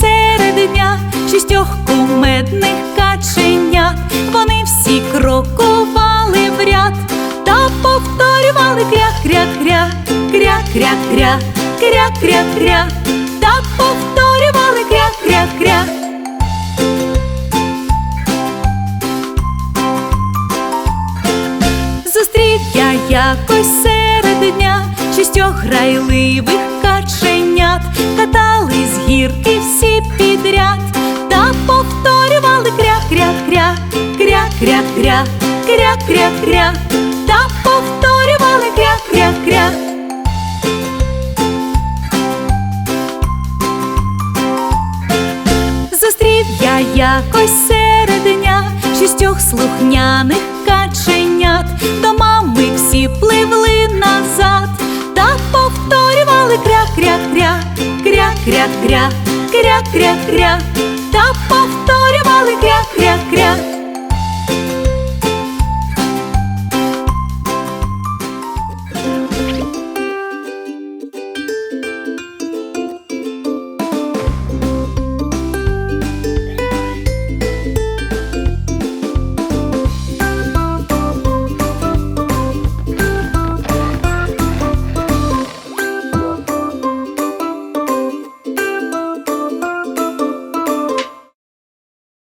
серед дня шістьох кумедних каченят. Вони всі крокували в ряд та повторювали кря-кря-кря, кря-кря-кря, кря-кря-кря, та повторювали кря-кря-кря. Зустрів я якось серед дня шістьох грайливих гірки всі підряд та повторювали кря-кря-кря, кря-кря-кря, кря-кря-кря, та повторювали кря-кря-кря. Зустрів я якось серед дня шістьох слухняних каченят, до мами всі пливли назад та повторювали кря-кря-кря, кря-кря, кря-кря-кря, та повторювали кря-кря-кря.